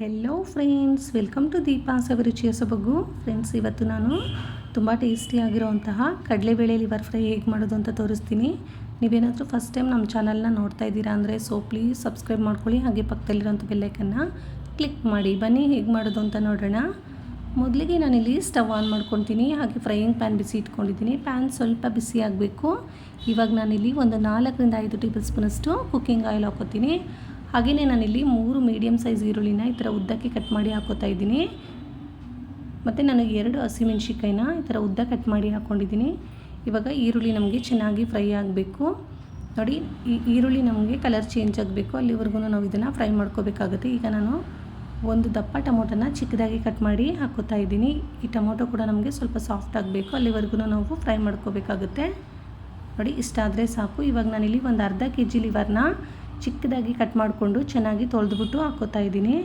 Hello friends welcome to Deepa's ಸವಿರುಚಿಯ ಸೊಬಗು friends ಇವತ್ತು ನಾನು ತುಂಬ ಟೇಸ್ಟಿಯಾಗಿರೋಂತಹ ಕಡಲೆಬೇಳೆ ಲಿವರ್ ಫ್ರೈ ಹೇಗೆ ಮಾಡೋದು ಅಂತ ತೋರಿಸ್ತೀನಿ. ನೀವೇನಾದರೂ ಫಸ್ಟ್ ಟೈಮ್ ನಮ್ಮ ಚಾನಲ್ನ ನೋಡ್ತಾ ಇದ್ದೀರಾ ಅಂದರೆ ಸೊ ಪ್ಲೀಸ್ ಸಬ್ಸ್ಕ್ರೈಬ್ ಮಾಡ್ಕೊಳ್ಳಿ. ಹಾಗೆ ಪಕ್ಕದಲ್ಲಿರೋಂಥ ಬೆಲ್ಲೈಕನ್ನು ಕ್ಲಿಕ್ ಮಾಡಿ. ಬನ್ನಿ, ಹೇಗೆ ಮಾಡೋದು ಅಂತ ನೋಡೋಣ. ಮೊದಲಿಗೆ ನಾನಿಲ್ಲಿ ಸ್ಟವ್ ಆನ್ ಮಾಡ್ಕೊತೀನಿ ಹಾಗೆ ಫ್ರೈಯಿಂಗ್ ಪ್ಯಾನ್ ಬಿಸಿ ಇಟ್ಕೊಂಡಿದ್ದೀನಿ. ಪ್ಯಾನ್ ಸ್ವಲ್ಪ ಬಿಸಿ ಆಗಬೇಕು. ಇವಾಗ ನಾನಿಲ್ಲಿ ಒಂದು ನಾಲ್ಕರಿಂದ ಐದು ಟೇಬಲ್ ಸ್ಪೂನಷ್ಟು ಕುಕ್ಕಿಂಗ್ ಆಯಿಲ್ ಹಾಕೋತೀನಿ ಹಾಗೆಯೇ ನಾನಿಲ್ಲಿ ಮೂರು ಮೀಡಿಯಮ್ ಸೈಜ್ ಈರುಳ್ಳಿನ ಈ ಥರ ಉದ್ದಕ್ಕೆ ಕಟ್ ಮಾಡಿ ಹಾಕೋತಾ ಇದ್ದೀನಿ. ಮತ್ತು ನನಗೆ ಎರಡು ಹಸಿಮೆಣ್ಸಿಕಾಯಿನ ಈ ಥರ ಉದ್ದ ಕಟ್ ಮಾಡಿ ಹಾಕ್ಕೊಂಡಿದ್ದೀನಿ ಇವಾಗ ಈರುಳ್ಳಿ ನಮಗೆ ಚೆನ್ನಾಗಿ ಫ್ರೈ ಆಗಬೇಕು. ನೋಡಿ, ಈ ಈರುಳ್ಳಿ ನಮಗೆ ಕಲರ್ ಚೇಂಜ್ ಆಗಬೇಕು. ಅಲ್ಲಿವರೆಗೂ ನಾವು ಇದನ್ನು ಫ್ರೈ ಮಾಡ್ಕೋಬೇಕಾಗುತ್ತೆ. ಈಗ ನಾನು ಒಂದು ದಪ್ಪ ಟೊಮೊಟೊನ ಚಿಕ್ಕದಾಗಿ ಕಟ್ ಮಾಡಿ ಹಾಕೋತಾ ಇದ್ದೀನಿ. ಈ ಟೊಮೊಟೊ ಕೂಡ ನಮಗೆ ಸ್ವಲ್ಪ ಸಾಫ್ಟ್ ಆಗಬೇಕು. ಅಲ್ಲಿವರೆಗೂ ನಾವು ಫ್ರೈ ಮಾಡ್ಕೋಬೇಕಾಗುತ್ತೆ. ನೋಡಿ ಇಷ್ಟಾದರೆ ಸಾಕು. ಇವಾಗ ನಾನಿಲ್ಲಿ ಒಂದು ಅರ್ಧ ಕೆ ಜಿ ಲಿವರ್ನ ಚಿಕ್ಕದಾಗಿ ಕಟ್ ಮಾಡಿಕೊಂಡು ಚೆನ್ನಾಗಿ ತೊಳೆದ್ಬಿಟ್ಟು ಹಾಕೋತಾ ಇದ್ದೀನಿ.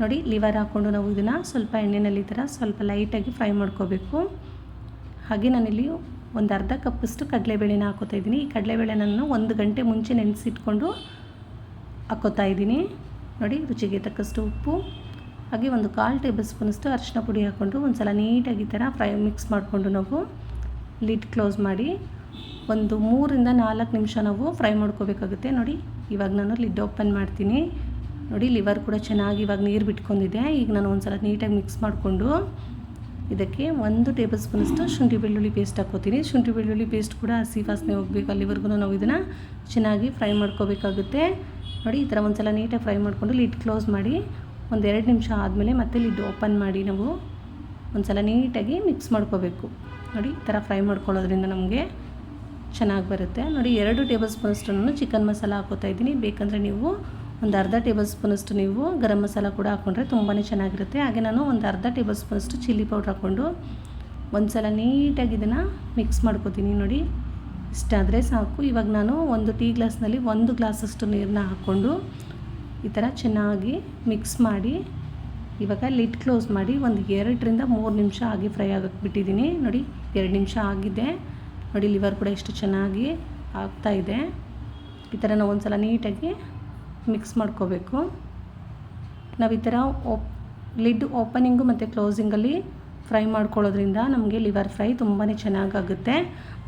ನೋಡಿ, ಲಿವರ್ ಹಾಕ್ಕೊಂಡು ನಾವು ಇದನ್ನು ಸ್ವಲ್ಪ ಎಣ್ಣೆಯಲ್ಲಿ ಈ ಥರ ಸ್ವಲ್ಪ ಲೈಟಾಗಿ ಫ್ರೈ ಮಾಡ್ಕೋಬೇಕು. ಹಾಗೆ ನಾನಿಲ್ಲಿ ಒಂದು ಅರ್ಧ ಕಪ್ಪಷ್ಟು ಕಡಲೆಬೇಳೆನ ಹಾಕೋತಾ ಇದ್ದೀನಿ. ಈ ಕಡಲೆಬೇಳೆ ನಾನು ಒಂದು ಗಂಟೆ ಮುಂಚೆ ನೆನೆಸಿಟ್ಕೊಂಡು ಹಾಕೋತಾ ಇದ್ದೀನಿ. ನೋಡಿ, ರುಚಿಗೆ ತಕ್ಕಷ್ಟು ಉಪ್ಪು. ಹಾಗೆ ಒಂದು ಕಾಲು ಟೇಬಲ್ ಸ್ಪೂನಷ್ಟು ಅರಿಶಿನ ಪುಡಿ ಹಾಕ್ಕೊಂಡು ಒಂದು ಸಲ ನೀಟಾಗಿ ಥರ ಫ್ರೈ ಮಿಕ್ಸ್ ಮಾಡಿಕೊಂಡು ನಾವು ಲಿಡ್ ಕ್ಲೋಸ್ ಮಾಡಿ ಒಂದು ಮೂರಿಂದ ನಾಲ್ಕು ನಿಮಿಷ ನಾವು ಫ್ರೈ ಮಾಡ್ಕೋಬೇಕಾಗುತ್ತೆ. ನೋಡಿ ಇವಾಗ ನಾನು ಲಿಡ್ ಓಪನ್ ಮಾಡ್ತೀನಿ. ನೋಡಿ, ಲಿವರ್ ಕೂಡ ಚೆನ್ನಾಗಿ ಇವಾಗ ನೀರು ಬಿಟ್ಕೊಂಡಿದೆ. ಈಗ ನಾನು ಒಂದು ಸಲ ನೀಟಾಗಿ ಮಿಕ್ಸ್ ಮಾಡಿಕೊಂಡು ಇದಕ್ಕೆ ಒಂದು ಟೇಬಲ್ ಸ್ಪೂನಷ್ಟು ಶುಂಠಿ ಬೆಳ್ಳುಳ್ಳಿ ಪೇಸ್ಟ್ ಹಾಕೋತೀನಿ ಶುಂಠಿ ಬೆಳ್ಳುಳ್ಳಿ ಪೇಸ್ಟ್ ಕೂಡ ಹಸಿ ವಾಸನೆ ಹೋಗಬೇಕು. ಅಲ್ಲಿವರೆಗೂ ನಾವು ಇದನ್ನು ಚೆನ್ನಾಗಿ ಫ್ರೈ ಮಾಡ್ಕೋಬೇಕಾಗುತ್ತೆ. ನೋಡಿ, ಈ ಥರ ಒಂದು ಸಲ ನೀಟಾಗಿ ಫ್ರೈ ಮಾಡಿಕೊಂಡು ಲಿಡ್ ಕ್ಲೋಸ್ ಮಾಡಿ ಒಂದು ಎರಡು ನಿಮಿಷ ಆದಮೇಲೆ ಮತ್ತೆ ಲಿಡ್ ಓಪನ್ ಮಾಡಿ ನಾವು ಒಂದು ಸಲ ನೀಟಾಗಿ ಮಿಕ್ಸ್ ಮಾಡ್ಕೋಬೇಕು. ನೋಡಿ, ಈ ಥರ ಫ್ರೈ ಮಾಡ್ಕೊಳ್ಳೋದ್ರಿಂದ ನಮಗೆ ಚೆನ್ನಾಗಿ ಬರುತ್ತೆ. ನೋಡಿ, ಎರಡು ಟೇಬಲ್ ಸ್ಪೂನಷ್ಟು ಚಿಕನ್ ಮಸಾಲ ಹಾಕೋತಾ ಇದ್ದೀನಿ. ಬೇಕಂದರೆ ನೀವು ಒಂದು ಅರ್ಧ ಟೇಬಲ್ ಸ್ಪೂನಷ್ಟು ನೀವು ಗರಂ ಮಸಾಲ ಕೂಡ ಹಾಕ್ಕೊಂಡ್ರೆ ತುಂಬಾ ಚೆನ್ನಾಗಿರುತ್ತೆ. ಹಾಗೆ ನಾನು ಒಂದು ಅರ್ಧ ಟೇಬಲ್ ಸ್ಪೂನಷ್ಟು ಚಿಲ್ಲಿ ಪೌಡ್ರ್ ಹಾಕ್ಕೊಂಡು ಒಂದು ಸಲ ನೀಟಾಗಿ ಇದನ್ನು ಮಿಕ್ಸ್ ಮಾಡ್ಕೋತೀನಿ. ನೋಡಿ ಇಷ್ಟಾದರೆ ಸಾಕು. ಇವಾಗ ನಾನು ಒಂದು ಟೀ ಗ್ಲಾಸ್ನಲ್ಲಿ ಒಂದು ಗ್ಲಾಸಷ್ಟು ನೀರನ್ನ ಹಾಕ್ಕೊಂಡು ಈ ಥರ ಚೆನ್ನಾಗಿ ಮಿಕ್ಸ್ ಮಾಡಿ ಇವಾಗ ಲಿಡ್ ಕ್ಲೋಸ್ ಮಾಡಿ ಒಂದು ಎರಡರಿಂದ ಮೂರು ನಿಮಿಷ ಆಗಿ ಫ್ರೈ ಆಗಕ್ಕೆ ಬಿಟ್ಟಿದ್ದೀನಿ. ನೋಡಿ, ಎರಡು ನಿಮಿಷ ಆಗಿದೆ. ನೋಡಿ ಲಿವರ್ ಕೂಡ ಎಷ್ಟು ಚೆನ್ನಾಗಿ ಆಗ್ತಾಯಿದೆ ಈ ಥರ ನಾವು ಒಂದು ಸಲ ನೀಟಾಗಿ ಮಿಕ್ಸ್ ಮಾಡ್ಕೋಬೇಕು. ನಾವು ಈ ಥರ ಓಪ್ ಲಿಡ್ ಓಪನಿಂಗು ಮತ್ತು ಕ್ಲೋಸಿಂಗಲ್ಲಿ ಫ್ರೈ ಮಾಡ್ಕೊಳ್ಳೋದ್ರಿಂದ ನಮಗೆ ಲಿವರ್ ಫ್ರೈ ತುಂಬಾ ಚೆನ್ನಾಗಾಗುತ್ತೆ.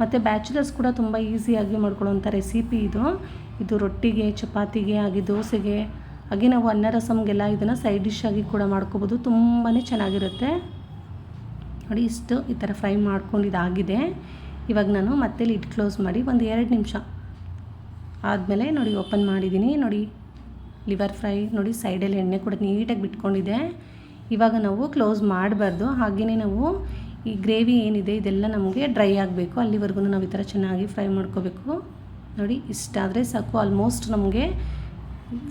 ಮತ್ತು ಬ್ಯಾಚುಲರ್ಸ್ ಕೂಡ ತುಂಬ ಈಸಿಯಾಗಿ ಮಾಡ್ಕೊಳ್ಳೋಂಥ ರೆಸಿಪಿ ಇದು. ಇದು ರೊಟ್ಟಿಗೆ, ಚಪಾತಿಗೆ ಹಾಗೆ ದೋಸೆಗೆ. ಹಾಗೆ ನಾವು ಅನ್ನ ರಸಮ್ಗೆಲ್ಲ ಇದನ್ನು ಸೈಡ್ ಡಿಶ್ ಆಗಿ ಕೂಡ ಮಾಡ್ಕೋಬೋದು. ತುಂಬಾ ಚೆನ್ನಾಗಿರುತ್ತೆ. ನೋಡಿ, ಇಷ್ಟು ಈ ಥರ ಫ್ರೈ ಮಾಡ್ಕೊಂಡಿದ್ದಾಗಿದೆ. ಇವಾಗ ನಾನು ಮತ್ತೆ ಲಿಡ್ ಕ್ಲೋಸ್ ಮಾಡಿ ಒಂದು ಎರಡು ನಿಮಿಷ ಆದಮೇಲೆ ನೋಡಿ ಓಪನ್ ಮಾಡಿದ್ದೀನಿ. ನೋಡಿ ಲಿವರ್ ಫ್ರೈ ನೋಡಿ ಸೈಡಲ್ಲಿ ಎಣ್ಣೆ ಕೂಡ ನೀಟಾಗಿ ಬಿಟ್ಕೊಂಡಿದೆ. ಇವಾಗ ನಾವು ಕ್ಲೋಸ್ ಮಾಡಬಾರ್ದು. ಹಾಗೆಯೇ ನಾವು ಈ ಗ್ರೇವಿ ಏನಿದೆ ಇದೆಲ್ಲ ನಮಗೆ ಡ್ರೈ ಆಗಬೇಕು. ಅಲ್ಲಿವರೆಗೂ ನಾವು ಈ ಥರ ಚೆನ್ನಾಗಿ ಫ್ರೈ ಮಾಡ್ಕೋಬೇಕು. ನೋಡಿ ಇಷ್ಟಾದರೆ ಸಾಕು. ಆಲ್ಮೋಸ್ಟ್ ನಮಗೆ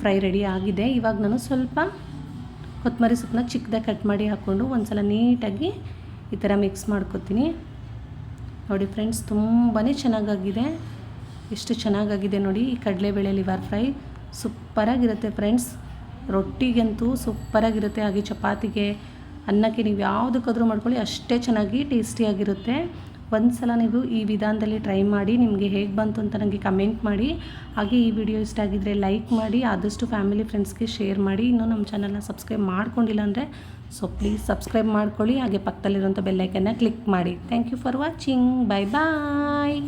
ಫ್ರೈ ರೆಡಿ ಆಗಿದೆ. ಇವಾಗ ನಾನು ಸ್ವಲ್ಪ ಕೊತ್ತಂಬರಿ ಸೊಪ್ಪನ್ನ ಚಿಕ್ಕದಾಗಿ ಕಟ್ ಮಾಡಿ ಹಾಕ್ಕೊಂಡು ಒಂದು ಸಲ ನೀಟಾಗಿ ಈ ಥರ ಮಿಕ್ಸ್ ಮಾಡ್ಕೊತೀನಿ. ನೋಡಿ ಫ್ರೆಂಡ್ಸ್ ತುಂಬಾ ಚೆನ್ನಾಗಾಗಿದೆ. ಎಷ್ಟು ಚೆನ್ನಾಗಾಗಿದೆ ನೋಡಿ, ಈ ಕಡಲೆಬೇಳೆ ಲಿವರ್ ಫ್ರೈ. ಸೂಪರಾಗಿರುತ್ತೆ ಫ್ರೆಂಡ್ಸ್. ರೊಟ್ಟಿಗಂತೂ ಸೂಪರಾಗಿರುತ್ತೆ. ಹಾಗೆ ಚಪಾತಿಗೆ, ಅನ್ನಕ್ಕೆ ನೀವು ಯಾವುದಕ್ಕಾದ್ರೂ ಮಾಡ್ಕೊಳ್ಳಿ, ಅಷ್ಟೇ ಚೆನ್ನಾಗಿ ಟೇಸ್ಟಿಯಾಗಿರುತ್ತೆ. ಒಂದು ಸಲ ನೀವು ಈ ವಿಧಾನದಲ್ಲಿ ಟ್ರೈ ಮಾಡಿ, ನಿಮಗೆ ಹೇಗೆ ಬಂತು ಅಂತ ನನಗೆ ಕಮೆಂಟ್ ಮಾಡಿ. ಹಾಗೆ ಈ ವಿಡಿಯೋ ಇಷ್ಟ ಆಗಿದ್ದರೆ ಲೈಕ್ ಮಾಡಿ, ಆದಷ್ಟು ಫ್ಯಾಮಿಲಿ ಫ್ರೆಂಡ್ಸ್ಗೆ ಶೇರ್ ಮಾಡಿ. ಇನ್ನೂ ನಮ್ಮ ಚಾನಲ್ನ ಸಬ್ಸ್ಕ್ರೈಬ್ ಮಾಡ್ಕೊಂಡಿಲ್ಲ ಅಂದರೆ ಸೊ ಪ್ಲೀಸ್ ಸಬ್ಸ್ಕ್ರೈಬ್ ಮಾಡ್ಕೊಳ್ಳಿ. ಹಾಗೆ ಪಕ್ಕದಲ್ಲಿರುವಂಥ ಬೆಲ್ಲೈಕನ್ನ ಕ್ಲಿಕ್ ಮಾಡಿ. Thank you for watching bye bye